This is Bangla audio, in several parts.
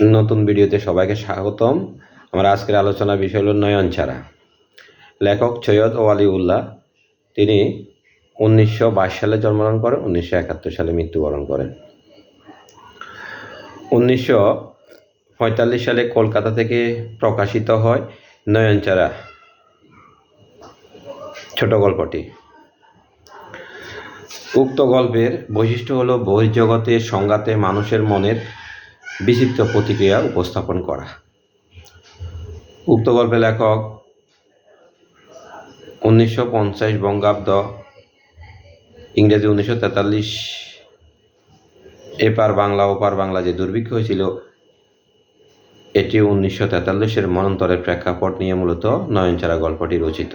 নতুন ভিডিওতে সবাইকে স্বাগতম। আমার আজকের আলোচনার বিষয় হল নয়ন ছাড়া। লেখক সৈয়দ ওয়ালিউল্লাহ, তিনি উনিশশো বাইশ সালে জন্মগ্রহণ করেন, উনিশশো একাত্তর সালে মৃত্যুবরণ করেন। উনিশশো পঁয়তাল্লিশ সালে কলকাতা থেকে প্রকাশিত হয় নয়ন নয়নচারা ছোট গল্পটি। উক্ত গল্পের বৈশিষ্ট্য হল বহির্জগতের সংঘাতে মানুষের মনের বিচিত্র প্রতিক্রিয়া উপস্থাপন করা। উক্ত গল্পের লেখক উনিশশো পঞ্চাশ বঙ্গাব্দ ইংরেজি উনিশশো তেতাল্লিশ এপার বাংলা, ওপার বাংলা যে দুর্ভিক্ষ হয়েছিল, এটি উনিশশো তেতাল্লিশের মনন্তরের প্রেক্ষাপট নিয়ে মূলত নয়নচারা গল্পটি রচিত।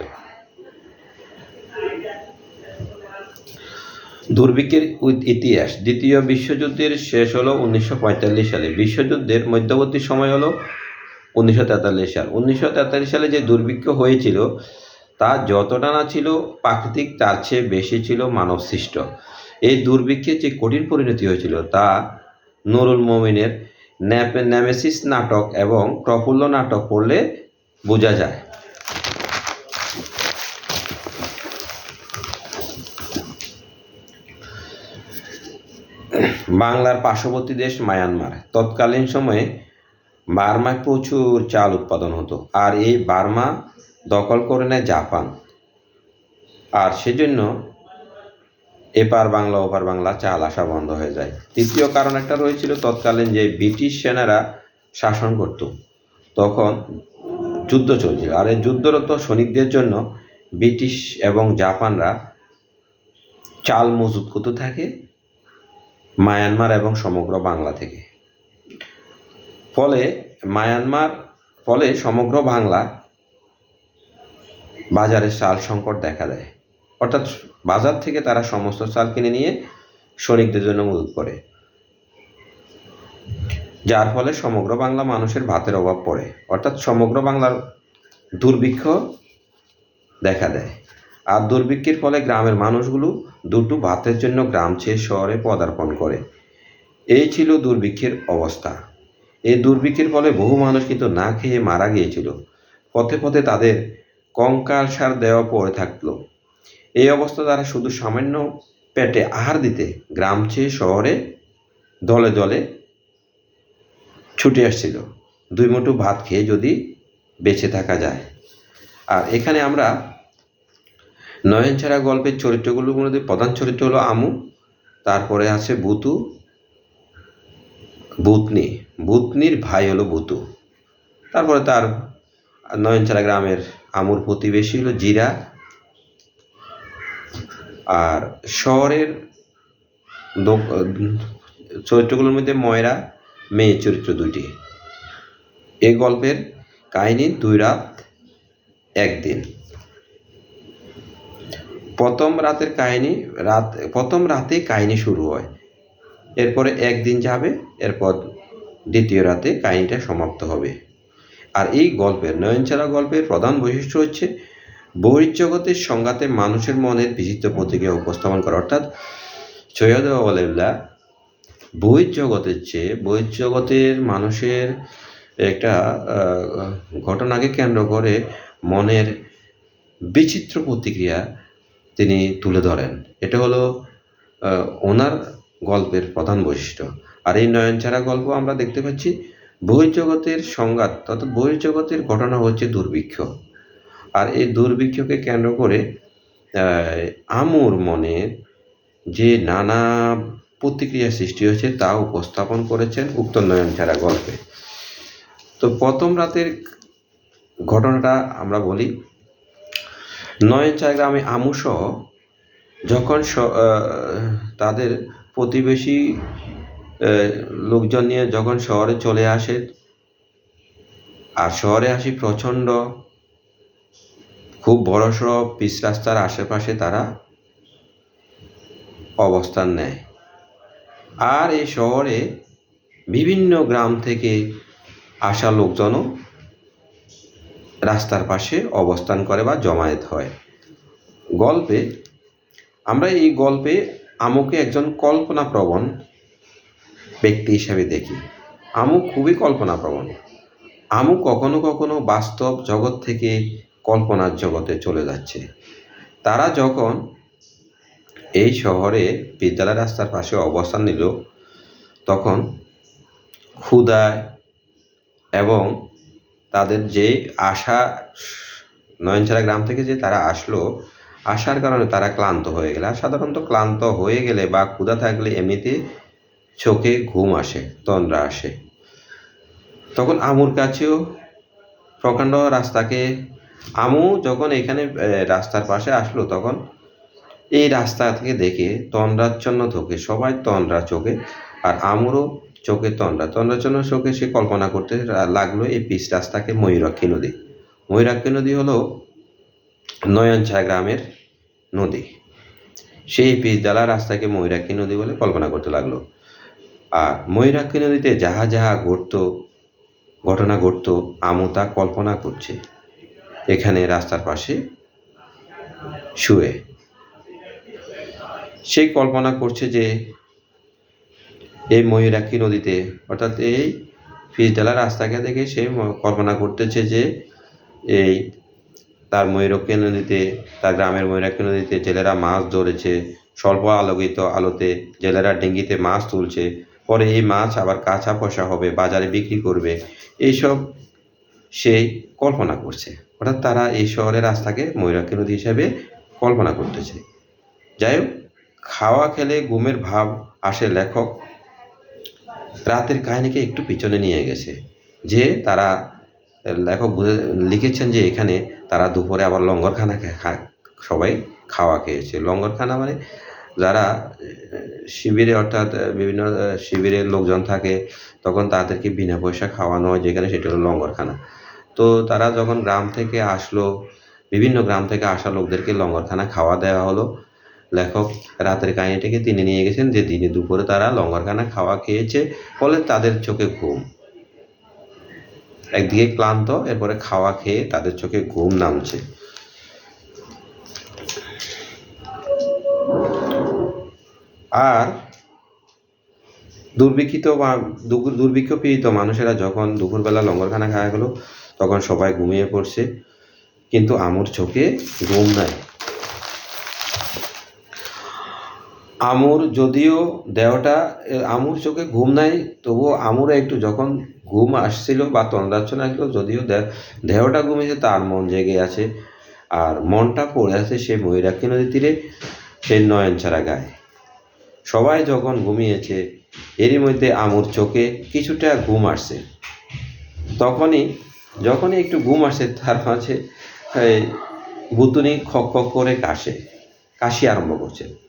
দুর্ভিক্ষের ইতিহাস। দ্বিতীয় বিশ্বযুদ্ধের শেষ হলো উনিশশো পঁয়তাল্লিশ সালে। বিশ্বযুদ্ধের মধ্যবর্তী সময় হলো উনিশশো তেতাল্লিশ সাল। উনিশশো তেতাল্লিশ সালে যে দুর্ভিক্ষ হয়েছিল, তা যতটা না ছিল, প্রাকৃতিক তার চেয়ে বেশি ছিল মানব সৃষ্ট এই দুর্ভিক্ষের যে কঠিন পরিণতি হয়েছিল, তা নুরুল মমিনের ন্যাপ- নেমেসিস নাটক এবং প্রফুল্ল নাটক পড়লে বোঝা যায়। বাংলার পার্শ্ববর্তী দেশ মায়ানমার। তৎকালীন সময়ে বার্মায় প্রচুর চাল উৎপাদন হতো আর এই বার্মা দখল করে নেয় জাপান। আর সেজন্য এপার বাংলা, ওপার বাংলা চাল আসা বন্ধ হয়ে যায়। তৃতীয় কারণ একটা রয়েছিল তৎকালীন যে ব্রিটিশ সেনারা শাসন করত। তখন যুদ্ধ চলছিল। আর এই যুদ্ধরত সৈনিকদের জন্য ব্রিটিশ এবং জাপানরা চাল মজুত করতে থাকে। মায়ানমার এবং সমগ্র বাংলা থেকে। ফলে মায়ানমার, ফলে সমগ্র বাংলা বাজারে চাল সংকট দেখা দেয়। অর্থাৎ বাজার থেকে তারা সমস্ত চাল কিনে নিয়ে সৈনিকদের জন্য মদত করে। যার ফলে সমগ্র বাংলা মানুষের ভাতের অভাব পড়ে। অর্থাৎ সমগ্র বাংলার দুর্ভিক্ষ দেখা দেয়। আর দুর্ভিক্ষের ফলে গ্রামের মানুষগুলো দুটো ভাতের জন্য গ্রাম ছেড়ে শহরে পদার্পণ করে। এই ছিল দুর্ভিক্ষের অবস্থা। এই দুর্ভিক্ষের ফলে বহু মানুষ কিন্তু না খেয়ে মারা গিয়েছিল। পথে পথে তাদের কঙ্কাল সার দেওয়া পড়ে থাকল। এই অবস্থা তারা শুধু সামান্য পেটে আহার দিতে গ্রাম ছেড়ে শহরে দলে দলে ছুটে আসছিল। দুই মুঠো ভাত খেয়ে যদি বেঁচে থাকা যায়। আর এখানে আমরা নয়নছাড়া গল্পের চরিত্রগুলোর মধ্যে প্রধান চরিত্র হলো আমু, তারপরে আছে বুতু, বুতনি। বুতনির ভাই হলো বুতু। তারপরে তার নয়নছাড়া গ্রামের আমুর প্রতিবেশী হলো জিরা। আর শহরের চরিত্রগুলোর মধ্যে ময়রা, মেয়ে চরিত্র দুটি এই গল্পের কাহিনী দুই রাত, একদিন। প্রথম রাতের কাহিনী, রাত, প্রথম রাতে কাহিনী শুরু হয়। এরপরে একদিন যাবে, এরপর দ্বিতীয় রাতে কাহিনীটা সমাপ্ত হবে। আর এই গল্পের, নয়নছাড়া গল্পের প্রধান বৈশিষ্ট্য হচ্ছে, বহির্জগতের সংঘাতে মানুষের মনের বিচিত্র প্রতিক্রিয়া উপস্থাপন করা। অর্থাৎ সৈয়দ আল্লাহ বহির্জগতের চেয়ে, বহির্জগতের মানুষের একটা ঘটনাকে কেন্দ্র করে মনের বিচিত্র প্রতিক্রিয়া তিনি তুলে ধরেন। এটা হলো ওনার গল্পের প্রধান বৈশিষ্ট্য। আর এই নয়নচারা গল্প আমরা দেখতে পাচ্ছি, বহির্জগতের সংঘাত অর্থাৎ বহির্জগতের ঘটনা হচ্ছে দুর্ভিক্ষ। আর এই দুর্ভিক্ষকে কেন্দ্র করে আমুর মনের যে নানা প্রতিক্রিয়া সৃষ্টি হয়েছে তা উপস্থাপন করেছেন উক্ত নয়নচারা গল্পে। তো প্রথম রাতের ঘটনাটা আমরা বলি নয়নচারা গ্রামে আমুসহ যখন তাদের প্রতিবেশী লোকজন নিয়ে যখন শহরে চলে আসে, আর শহরে আসি প্রচণ্ড, খুব বড়সড় পিচ রাস্তার আশেপাশে তারা অবস্থান নেয়। আর এই শহরে বিভিন্ন গ্রাম থেকে আসা লোকজনও রাস্তার পাশে অবস্থান করে বা জমায়েত হয়। গল্পে, আমরা এই গল্পে আমুকে একজন কল্পনাপ্রবণ ব্যক্তি হিসাবে দেখি। আমু খুবই কল্পনাপ্রবণ। আমু কখনো কখনো বাস্তব জগৎ থেকে কল্পনার জগতে চলে যাচ্ছে। তারা যখন এই শহরে বিদ্যালয় রাস্তার পাশে অবস্থান নিল, তখন ক্ষুধায় এবং তাদের যে আশা নয়নছড়া গ্রাম থেকে যে তারা আসলো আসার কারণে তারা ক্লান্ত হয়ে গেলে। আর সাধারণত ক্লান্ত হয়ে গেলে বা ক্ষুধা থাকলে এমনিতে চোখে ঘুম আসে, তন্দ্রা আসে। তখন আমুর কাছেও প্রকাণ্ড রাস্তাকে, আমু যখন এখানে রাস্তার পাশে আসলো, তখন এই রাস্তা থেকে দেখে তন্দ্রাচ্ছন্ন চোখে সবাই তন্দ্রা চোখে, আর আমুরও চোখে তন্দ্রা। তন্দ্রাচ্ছন্ন চোখে সে কল্পনা করতে লাগল এই পিচ রাস্তাকে ময়ূরাক্ষী নদী। ময়ূরাক্ষী নদী হলো নয়নছা গ্রামের নদী। সেই পিচ ডালা রাস্তাকে ময়ূরাক্ষী নদী বলে কল্পনা করতে লাগল। আর ময়ূরাক্ষী নদীতে যাহা যাহা ঘটতো, ঘটনা ঘটতো আমু তা কল্পনা করছে। এখানে রাস্তার পাশে শুয়ে। সেই কল্পনা করছে যে এই ময়ূরাক্ষী নদীতে। অর্থাৎ এই ফিজডালা রাস্তাকে দেখে সে কল্পনা করতেছে যে এই তার ময়ূরাক্ষী নদীতে, তার গ্রামের ময়ূরাক্ষী নদীতে জেলেরা মাছ ধরেছে। স্বল্প আলোকিত আলোতে জেলেরা ডেঙ্গিতে মাছ তুলছে। পরে এই মাছ আবার কাঁচা পয়সা হবে, বাজারে বিক্রি করবে। এইসব সে কল্পনা করছে। অর্থাৎ তারা এই শহরের রাস্তাকে ময়ূরাক্ষী নদী হিসাবে কল্পনা করতেছে। যাই হোক, খাওয়া খেলে ঘুমের ভাব আসে লেখক রাতের কাহিনীকে একটু পিছনে নিয়ে গেছে। যে তারা, লেখক বুঝে, লিখেছেন যে এখানে তারা দুপুরে আবার লঙ্গরখানা সবাই খাওয়া খেয়েছে। লঙ্গরখানা মানে যারা, শিবিরে অর্থাৎ বিভিন্ন, শিবিরের লোকজন থাকে, তখন তাদেরকে বিনা পয়সা খাওয়ানো হয়, যেখানে সেটা হলো লঙ্গরখানা। তো তারা যখন গ্রাম থেকে আসলো, বিভিন্ন গ্রাম থেকে আসা লোকদেরকে লঙ্গরখানা খাওয়া দেওয়া হলো। লেখক রাতের কাহিনীটিকে তিনি নিয়ে গেছেন যে দিনে দুপুরে তারা লঙ্গরখানা খাওয়া খেয়েছে ফলে তাদের চোখে ঘুম। একদিকে ক্লান্ত, এরপরে খাওয়া খেয়ে তাদের চোখে ঘুম নামছে। আর দুর্ভিক্ষিত বা দুর্ভিক্ষ পীড়িত মানুষেরা যখন দুপুরবেলা লঙ্গরখানা খাওয়া গেলো তখন সবাই ঘুমিয়ে পড়ছে। কিন্তু আমুর চোখে ঘুম নাই। আমুর যদিও দেহটা আমুর চোখে ঘুম নাই, তবুও আমুর একটু যখন ঘুম আসছিল বা তন্দ্রাচ্ছন্ন আসছিল, যদিও দেহ- দেহটা ঘুমিয়েছে, তার মন জেগে আছে। আর মনটা পড়ে আছে সে ময়ূরাক্ষী নদীর তীরে, সেই নয়নছাড়া গায়ে। সবাই যখন ঘুমিয়েছে, এরই মধ্যে আমুর চোখে কিছুটা ঘুম আসছে। তখনই, যখনই একটু ঘুম আসে, তার মাঝে বুতুনি খক খক করে কাশে, কাশি আরম্ভ করছে।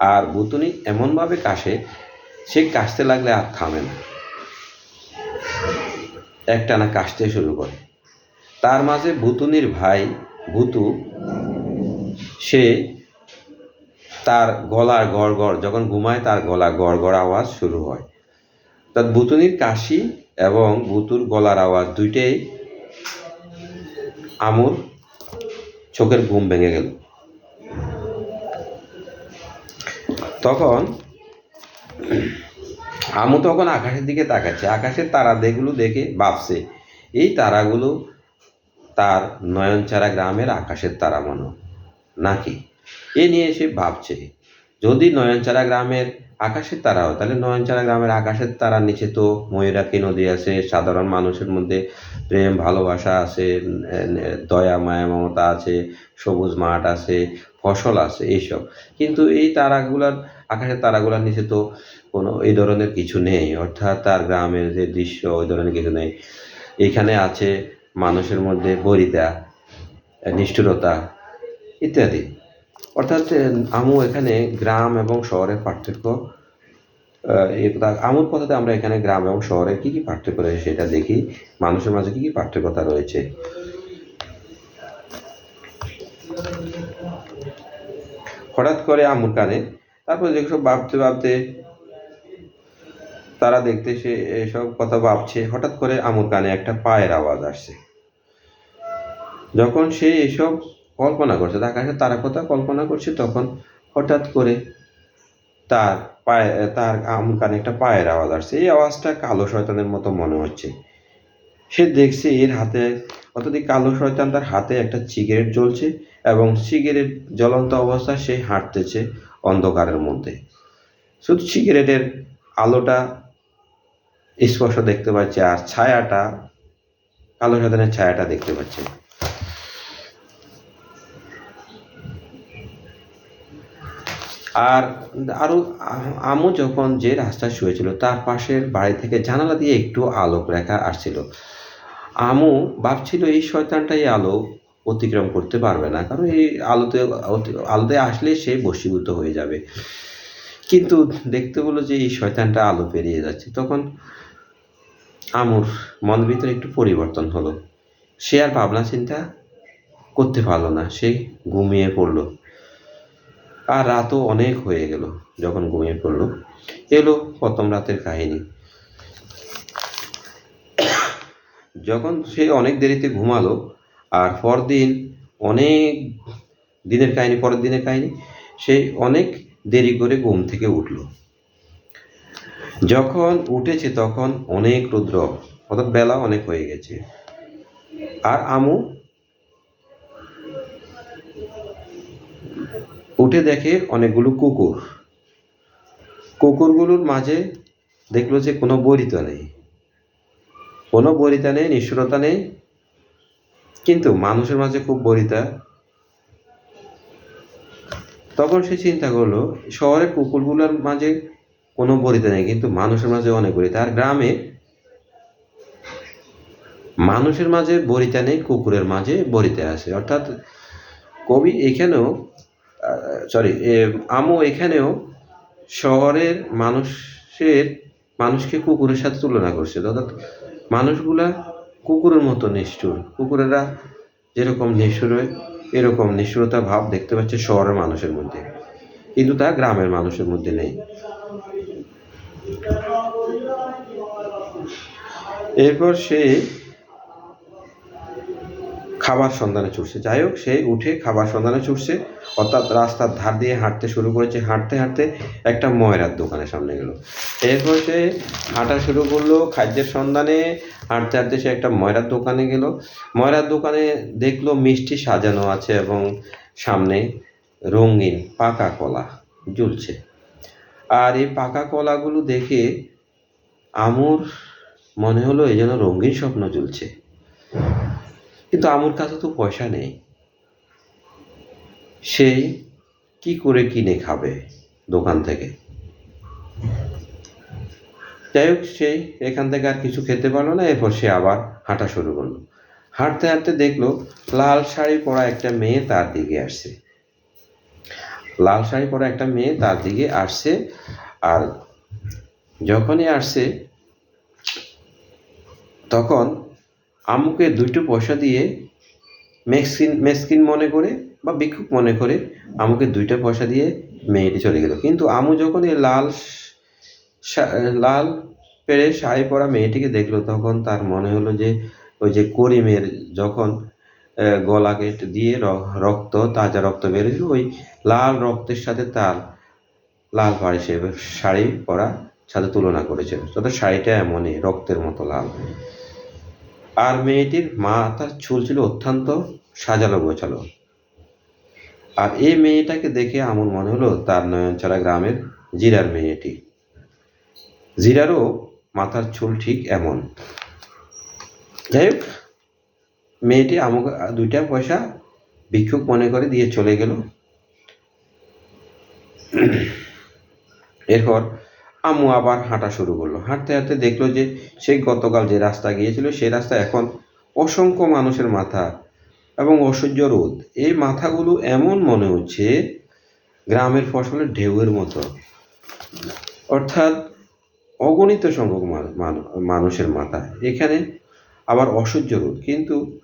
আর বুতুনি এমনভাবে কাশে, সে কাশতে লাগলে আর থামে না। একটানা কাশতে শুরু করে। তার মাঝে বুতুনির ভাই বুতু সে তার গলার গড় গড় যখন ঘুমায় তার গলা গড় গড় আওয়াজ শুরু হয়। তার বুতুনির কাশি এবং বুতুর গলার আওয়াজ দুইটাই আমুর চোখের ঘুম ভেঙে গেল। তখন আমু তখন আকাশের দিকে তাকাচ্ছে আকাশের তারাদেগুলো দেখে ভাবছে, এই তারাগুলো তার নয়নচারা গ্রামের আকাশের তারা মনে। নাকি এ নিয়ে সে ভাবছে যদি নয়নচারা গ্রামের আকাশের তারা হয়, তাহলে নয়নচারা গ্রামের আকাশের তারার নিচে তো ময়ূরাক্ষী নদী আছে, সাধারণ মানুষের মধ্যে প্রেম, ভালোবাসা আছে দয়া, মায়া, মমতা আছে, সবুজ মাঠ আছে ফসল আছে এইসব। কিন্তু এই তারাগুলার, আকাশের তারাগুলার নিচে তো কোনো এই ধরনের কিছু নেই। অর্থাৎ তার গ্রামের যে দৃশ্য, ওই ধরনের কিছু নেই। এখানে আছে মানুষের মধ্যে বরিতা, নিষ্ঠুরতা ইত্যাদি। অর্থাৎ, আমু এখানে গ্রাম এবং শহরের পার্থক্য আমুর কথাতে আমরা এখানে গ্রাম এবং শহরের কি কি পার্থক্য রয়েছে সেটা দেখি। মানুষের মাঝে কি কি পার্থক্যতা রয়েছে? হঠাৎ করে আমুর কানে, তারপর যেসব ভাবতে ভাবতে তারা দেখতে সে এসব কথা ভাবছে, হঠাৎ করে আমুর কানে একটা পায়ের আওয়াজ আসছে। যখন সে এসব কল্পনা করছে কাছে তারা কথা কল্পনা করছে, তখন হঠাৎ করে তার পায়ে, তার আমুর কানে একটা পায়ের আওয়াজ আসছে। এই আওয়াজটা কালো শয়তানের মতো মনে হচ্ছে। সে দেখছে এর হাতে অর্থাৎ কালো শয়তান তার হাতে একটা সিগারেট জ্বলছে। এবং সিগারেট জ্বলন্ত অবস্থায় সে হাঁটতেছে অন্ধকারের মধ্যে। শুধু সিগারেটের আলোটা, স্পর্শ দেখতে পাচ্ছে আর ছায়াটা, কালো শয়তানের ছায়াটা দেখতে পাচ্ছে। আর আরও আমু যখন যে রাস্তায় শুয়েছিল, তার পাশের বাড়ি থেকে জানালা দিয়ে একটু আলোক রেখা আসছিল। আমু ভাবছিল, এই শয়তানটাই আলো অতিক্রম করতে পারবে না। কারণ এই আলোতে আলোতে আসলে সে বশীভূত হয়ে যাবে। কিন্তু দেখতে হলো যে এই শয়তানটা আলো পেরিয়ে যাচ্ছে। তখন আমুর মন ভিতরে একটু পরিবর্তন হলো। সে আর ভাবনা চিন্তা করতে পারল না। সে ঘুমিয়ে পড়ল। আর রাতও অনেক হয়ে গেল যখন ঘুমিয়ে পড়ল। এলো প্রথম রাতের কাহিনী। যখন সে অনেক দেরিতে ঘুমালো আর পরদিন অনেক দিনের কাহিনী, পরের দিনের কাহিনী, সে অনেক দেরি করে ঘুম থেকে উঠল। যখন উঠেছে তখন অনেক রুদ্র, অর্থাৎ বেলা অনেক হয়ে গেছে। আর আমু উঠে দেখে অনেকগুলো কুকুর। কুকুরগুলোর মাঝে দেখল যে কোনো বরিতা নেই। কোনো বরিতা নেই, নিষ্ঠুরতা নেই কিন্তু মানুষের মাঝে খুব বরিতা তখন সে চিন্তা করল শহরের কুকুরগুলোর মাঝে কোনো বরিতা নেই, কিন্তু মানুষের মাঝে অনেক বরিতা আর গ্রামে মানুষের মাঝে বরিতা নেই, কুকুরের মাঝে বরিতা আছে। অর্থাৎ কবি এখানেও সরি আমও এখানেও শহরের মানুষের, মানুষকে কুকুরের সাথে তুলনা করছে। অর্থাৎ মানুষগুলা কুকুরের মতো নিষ্ঠুর। কুকুরেরা যেরকম নিষ্ঠুর হয় এরকম নিষ্ঠুরতা ভাব দেখতে পাচ্ছে শহরের মানুষের মধ্যে। কিন্তু তা গ্রামের মানুষের মধ্যে নেই। এরপর সে খাবার সন্ধানে ছুটছে যাই হোক, সে উঠে খাবার সন্ধানে ছুটছে অর্থাৎ রাস্তার ধার দিয়ে হাঁটতে শুরু করেছে। হাঁটতে হাঁটতে একটা ময়রার দোকানের সামনে গেল। এরপর সে হাঁটা শুরু করল খাদ্যের সন্ধানে। হাঁটতে হাঁটতে সে একটা ময়রার দোকানে গেল। ময়রার দোকানে দেখল মিষ্টি সাজানো আছে এবং সামনে রঙিন পাকা কলা ঝুলছে আর এই পাকা কলাগুলো দেখে আমুর মনে হলো এই যেন রঙিন স্বপ্ন ঝুলছে কিন্তু আমুর কাছে তো পয়সা নেই। সে কি করে কিনে খাবে দোকান থেকে? যাই হোক, সে এখান থেকে আর কিছু খেতে পারল না, এরপর সে আবার হাঁটা শুরু করল। হাঁটতে হাঁটতে দেখল লাল শাড়ি পরা একটা মেয়ে তার দিকে আসছে। লাল শাড়ি পরা একটা মেয়ে তার দিকে আসছে আর যখনই আসছে, তখন আমুকে দুটো পয়সা দিয়ে মেক্সিন মেসকিন মনে করে বা ভিক্ষুক মনে করে আমুকে দুইটা পয়সা দিয়ে মেয়েটি চলে গেল। কিন্তু আমু যখন এই লাল লাল পেড়ে শাড়ি পরা মেয়েটিকে দেখল, তখন তার মনে হলো যে ওই যে করিমের যখন গলা কেটে দিয়ে রক্ত, তাজা রক্ত বেরোছিল ওই লাল রক্তের সাথে তার লাল পাড়ি সে শাড়ি পরা সাথে তুলনা করেছে তবে শাড়িটা এমনই, রক্তের মতো লাল। আর মেয়েটির মাথার চুল ছিল অত্যন্ত সাজালো গোছালো আর এই মেয়েটাকে দেখে আমার মনে হলো তার নয়নছড়া গ্রামের জিরার মেয়েটি। জিরারও মাথার চুল ঠিক এমন। যাই হোক, মেয়েটি আমাকে দুইটা পয়সা ভিক্ষুক মনে করে দিয়ে চলে গেল। এরপর আম্মু আবার হাঁটা শুরু করল। হাঁটতে হাঁটতে দেখল যে সেই গতকাল যে রাস্তা গিয়েছিল সেই রাস্তা এখন অসংখ্য মানুষের মাথা এবং অসহ্য রোদ। এই মাথাগুলো এমন মনে হচ্ছে গ্রামের ফসলের ঢেউয়ের মতো। অর্থাৎ অগণিত সংখ্যক মান- মান- মানুষের মাথা। এখানে আবার অসহ্য রোদ। কিন্তু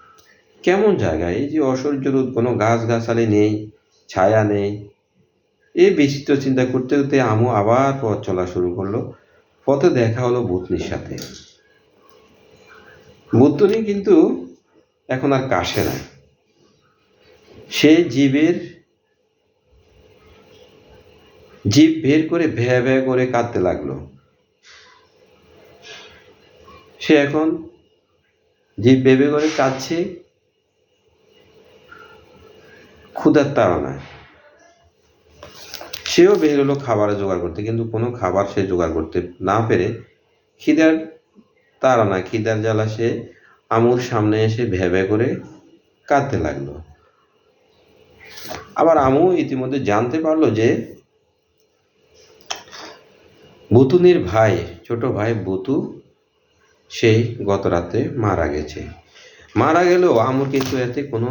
কেমন জায়গায় এই যে অসহ্য রোদ, কোনো গাছগাছালি নেই, ছায়া নেই এই বিচিত্র চিন্তা করতে করতে আমু আবার পথ চলা শুরু করল। পথে দেখা হলো বুতনির সাথে। বুতনি কিন্তু এখন আর কাশে না সে জীবের, জীব বের করে ভ্যা ভ্যা করে কাঁদতে লাগল। সে এখন জীব বেবে করে কাঁদছে, ক্ষুধার তাড়নায়। সেও বের হলো খাবার জোগাড় করতে, কিন্তু কোনো খাবার সে জোগাড় করতে না পেরে খিদার তাড়না খিদার জ্বালা সে আমুর সামনে এসে ভেবে করে কাঁদতে লাগল। আবার আমু ইতিমধ্যে জানতে পারল যে বুতুনির ভাই, ছোট ভাই বুতু সেই গত রাতে মারা গেছে। মারা গেলেও আমুর কিন্তু এতে কোনো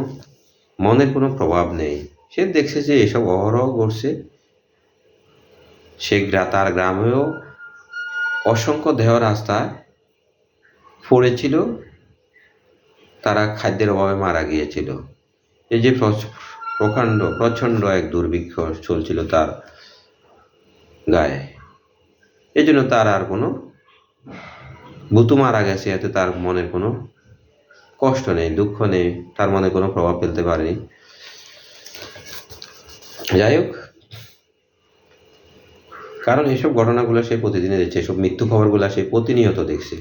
মনের কোনো প্রভাব নেই। সে দেখছে যে এসব অহরহ করছে। সে তার গ্রামেও অসংখ্য দেহ রাস্তা পড়েছিল। তারা খাদ্যের অভাবে মারা গিয়েছিল। এই যে প্রকাণ্ড, প্রচণ্ড এক দুর্ভিক্ষ চলছিল তার গায়ে। এই জন্য তার আর কোনো বুতু মারা গেছে এতে তার মনে কোনো কষ্ট নেই, দুঃখ নেই, তার মনে কোনো প্রভাব ফেলতে পারেনি। যাই হোক কারণ এইসব ঘটনাগুলো সে প্রতিদিনে দেখছে, এসব মৃত্যু খবরগুলো সে প্রতিনিয়ত দেখছে।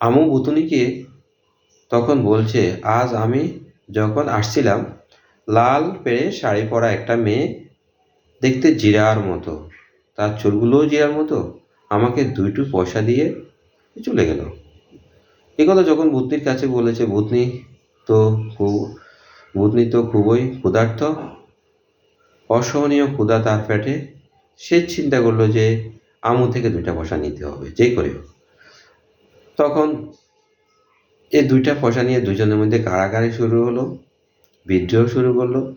আমু বুতুনিকে তখন বলছে, আজ আমি যখন আসছিলাম, লাল পেড়ে শাড়ি পরা একটা মেয়ে দেখতে জিরার মতো। তার চুলগুলোও জিরার মতো। আমাকে দুইটু পয়সা দিয়ে চলে গেল। এ কথা যখন ভূতনির কাছে বলেছে ভূতনি তো খুব ভূতনি তো খুবই ক্ষুধার্ত। অসহনীয় ক্ষুধা তার পেটে। সে চিন্তা করল যে আমু থেকে দুইটা পয়সা নিতে হবে যে করে হোক। তখন এই দুইটা পয়সা নিয়ে দুজনের মধ্যে কাড়াকাড়ি শুরু হলো, বিদ্রোহ শুরু করল।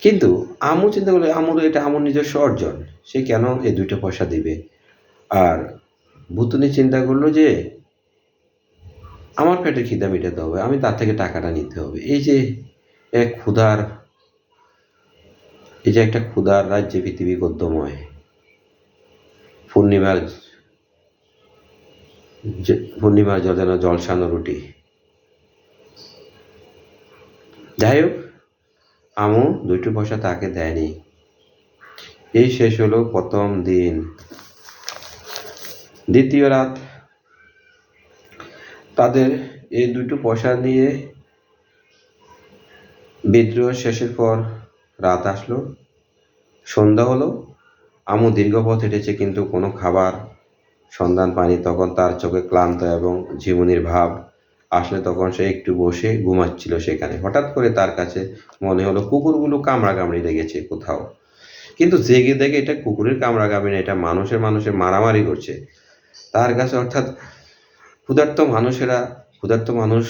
কিন্তু আমু চিন্তা করল, আমুর এটা আমুর নিজস্ব অর্জন, সে কেন এই দুইটা পয়সা দিবে? আর ভুতুনি চিন্তা করল যে আমার পেটে খিদা মেটাতে হবে, আমি তার থেকে টাকাটা নিতে হবে। এই যে এক ক্ষুধার এই যে একটা ক্ষুধার রাজ্যে পৃথিবী গদ্যময়, পূর্ণিমার পূর্ণিমার জল যেন জলসানো রুটি। যাই হোক, আমু দুইটো পয়সা তাকে দেয়নি। এই শেষ হলো প্রথম দিন। দ্বিতীয় রাত, তাদের এই দুটো পয়সা নিয়ে বিদ্রোহ শেষের পর রাত আসলো, সন্ধ্যা হলো। আমু দীর্ঘ পথ হেঁটেছে কিন্তু কোনো খাবার, সন্ধান পায়নি। তখন তার চোখে ক্লান্ত এবং ঝিমুনির ভাব আসলে তখন সে একটু বসে ঘুমাচ্ছিল সেখানে। হঠাৎ করে তার কাছে মনে হলো কুকুরগুলো কামড়া কামড়ি লেগেছে কোথাও। কিন্তু জেগে দেখে এটা কুকুরের কামড়া কামড়ি না, এটা মানুষের মানুষের মারামারি করছে। তার কাছে অর্থাৎ ক্ষুধার্ত মানুষেরা, ক্ষুধার্ত মানুষ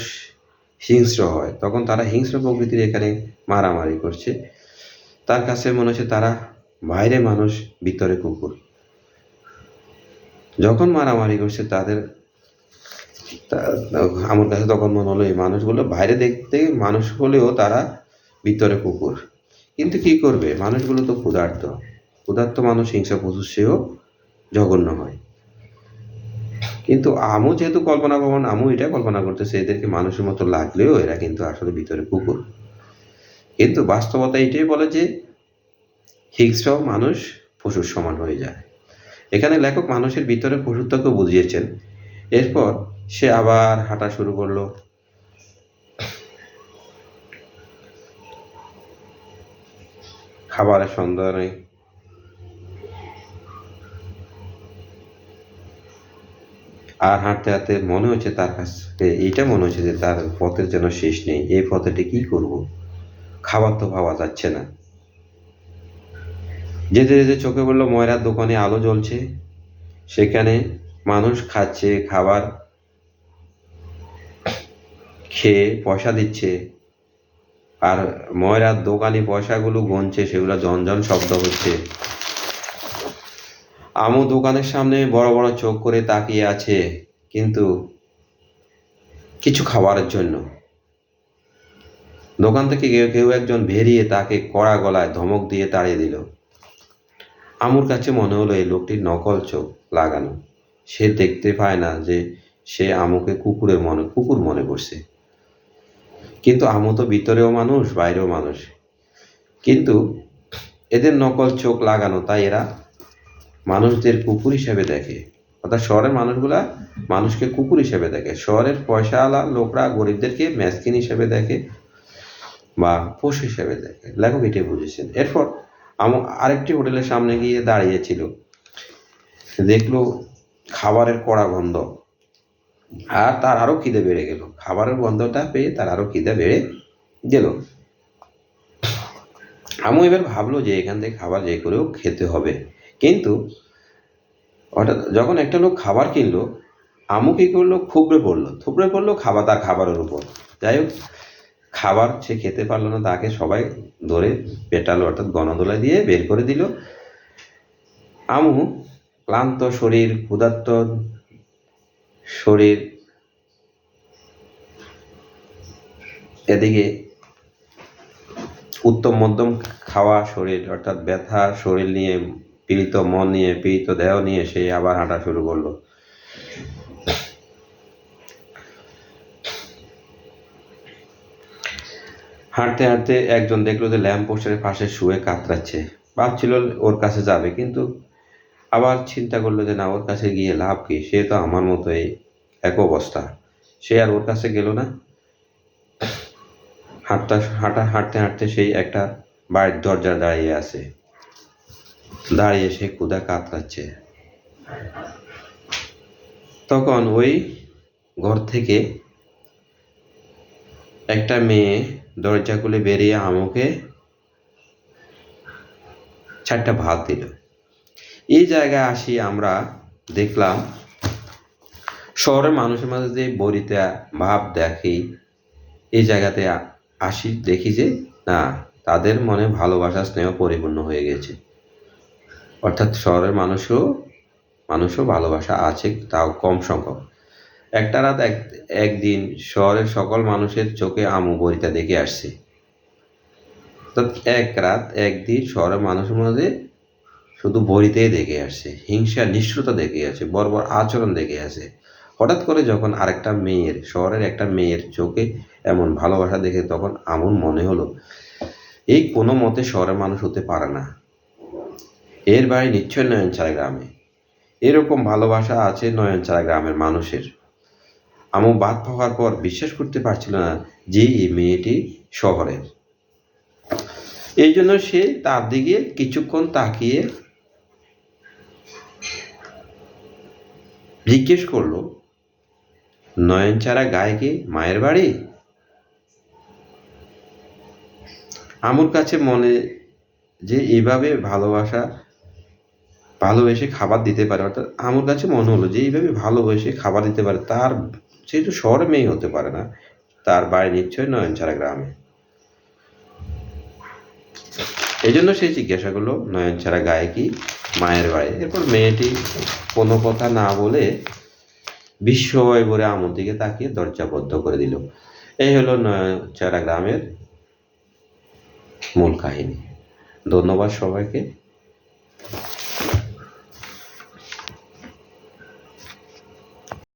হিংস্র হয়। তখন তারা হিংস্র প্রকৃতির এখানে মারামারি করছে। তার কাছে মনে হচ্ছে তারা বাইরে মানুষ, ভিতরে কুকুর। যখন মারামারি করছে, তাদের আমার কাছে তখন মনে হলো, এই মানুষগুলো বাইরে দেখতে মানুষ হলেও তারা ভিতরে কুকুর। কিন্তু কি করবে? মানুষগুলো তো ক্ষুধার্ত। ক্ষুধার্ত মানুষ হিংসা পশুর সেও জঘন্য হয়। কিন্তু আমু যেহেতু কল্পনা ভবন আমু এটা কল্পনা করতেছে, এদেরকে মানুষের মতো লাগলেও এরা কিন্তু আসলে ভিতরে কুকুর। কিন্তু বাস্তবতা এটাই বলে যে হিংস্র মানুষ পশুর সমান হয়ে যায়। এখানে লেখক মানুষের ভিতরে পশুত্বকে বুঝিয়েছেন। এরপর সে আবার হাঁটা শুরু করল। খাবারের সন্ধানে আর হাঁটতে হাঁটতে মনে হচ্ছে তার কাছে এইটা মনে হচ্ছে যে তার পথের যেন শেষ নেই। এই পথেটি কি করব? খাবার তো পাওয়া যাচ্ছে না। যেতে যেতে চোখে পড়ল ময়রার দোকানে আলো জ্বলছে। সেখানে মানুষ খাচ্ছে, খাবার খেয়ে পয়সা দিচ্ছে। আর ময়রার দোকানি পয়সাগুলো গুনছে, সেগুলো জনজন শব্দ হচ্ছে। আমু দোকানের সামনে বড় বড় চোখ করে তাকিয়ে আছে, কিন্তু কিছু খাবারের জন্য। দোকান থেকে কেউ একজন বেরিয়ে তাকে কড়া গলায় ধমক দিয়ে তাড়িয়ে দিল। আমুর কাছে মনে হলো এই লোকটির নকল চোখ লাগানো। সে দেখতে পায় না যে সে আমুকে কুকুরের মনে, কুকুর মনে করছে। কিন্তু আমু তো ভিতরেও মানুষ, বাইরেও মানুষ। কিন্তু এদের নকল চোখ লাগানো তাই এরা মানুষদের কুকুর হিসেবে দেখে। অর্থাৎ শহরের মানুষগুলা মানুষকে কুকুর হিসেবে দেখে। শহরের পয়সাওয়ালা লোকরা গরিবদেরকে ম্যাসকিন হিসেবে দেখে। বা পোষ হিসেবে দেখে, লেখক এটাই বুঝেছেন। এরপর আরেকটি হোটেলের সামনে গিয়ে দাঁড়িয়েছিল। দেখল খাবারের কড়া গন্ধ। আর তার আরও খিদে বেড়ে গেল। খাবারের গন্ধটা পেয়ে তার আরও খিদে বেড়ে গেল। আমু এবার ভাবলো যে এখান থেকে খাবার যে করেও খেতে হবে। কিন্তু হঠাৎ যখন একটা লোক খাবার কিনলো, আমু কি করল? খুবড়ে পড়ল। থুবড়ে পড়ল খাবার, তার খাবারের উপর। যাই হোক খাবার সে খেতে পারল না, তাকে সবাই ধরে পেটালো, অর্থাৎ গণদোলা দিয়ে বের করে দিল। আমু ক্লান্ত শরীর, ক্ষুধার্ত শরীর, এদিকে উত্তম মধ্যম খাওয়া শরীর, অর্থাৎ ব্যথা শরীর নিয়ে, পীড়িত মন নিয়ে, পীড়িত দেহ নিয়ে সে আবার হাঁটা শুরু করল। হাঁটতে হাঁটতে একজন দেখল যে ল্যাম্প পোস্টের পাশে শুয়ে কাতরাচ্ছে। ভাবছিল ওর কাছে যাবে, কিন্তু আবার চিন্তা করল যে না, ওর কাছে গিয়ে লাভ কি? সে তো আমার মতো এই এক অবস্থা। সে আর ওর কাছে গেল না। হাঁটতে, হাঁটা, হাঁটতে হাঁটতে সেই একটা বাড়ির দরজা দাঁড়িয়ে আছে। দাঁড়িয়ে সে ক্ষুদা কাতরাচ্ছে। তখন ওই ঘর থেকে একটা মেয়ে দরজা খুলে বেরিয়ে আমাকে চারটা ভাত দিল। এই জায়গায় আসি আমরা দেখলাম, শহরের মানুষের মাঝে যে বরিতা ভাব দেখি, এই জায়গাতে আসি দেখি যে, না, তাদের মনে ভালোবাসা, স্নেহ পরিপূর্ণ হয়ে গেছে। অর্থাৎ শহরের মানুষও মানুষও ভালোবাসা আছে, তাও কম সংখ্যক। একটা রাত এক, একদিন শহরের সকল মানুষের চোখে আমু বরিতা দেখে আসছে। এক রাত, একদিন শহরের মানুষের মধ্যে শুধু বরিতেই দেখে আসছে। হিংসা, নিষ্ঠুরতা দেখে আছে বর্বর আচরণ দেখে আছে হঠাৎ করে যখন আরেকটা মেয়ের, শহরের একটা মেয়ের চোখে এমন ভালোবাসা দেখে তখন আমন মনে হলো, এই কোনো মতে শহরের মানুষ হতে পারে না। এর বাড়ি নিশ্চয় নয়নছাড়া গ্রামে। এরকম ভালোবাসা আছে নয়নছাড়া গ্রামের মানুষের। আমু বাদ পাওয়ার পর বিশ্বাস করতে পারছিল না যে এই মেয়েটি শহরের। এই জন্য সে তার দিকে কিছুক্ষণ তাকিয়ে জিজ্ঞেস করল, নয়নচারা গায়ে কি মায়ের বাড়ি? আমুর কাছে মনে যে এইভাবে ভালোবাসা, ভালোবেসে খাবার দিতে পারে, অর্থাৎ আমার কাছে মনে হলো যে এইভাবে ভালোবেসে খাবার দিতে পারে, তার সে তো শহরে মেয়ে হতে পারে না, তার বাড়ি নিশ্চয়ই নয়নছাড়া গ্রামে। এই জন্য সে জিজ্ঞাসা করল, নয়নছাড়া গায়ে কি মায়ের বাড়ি? এরপর মেয়েটি কোনো কথা না বলে বিস্ময় ভরে আমর দিকে তাকিয়ে দরজা বদ্ধ করে দিল। এই হলো নয়নছাড়া গ্রামের মূল কাহিনী। ধন্যবাদ সবাইকে।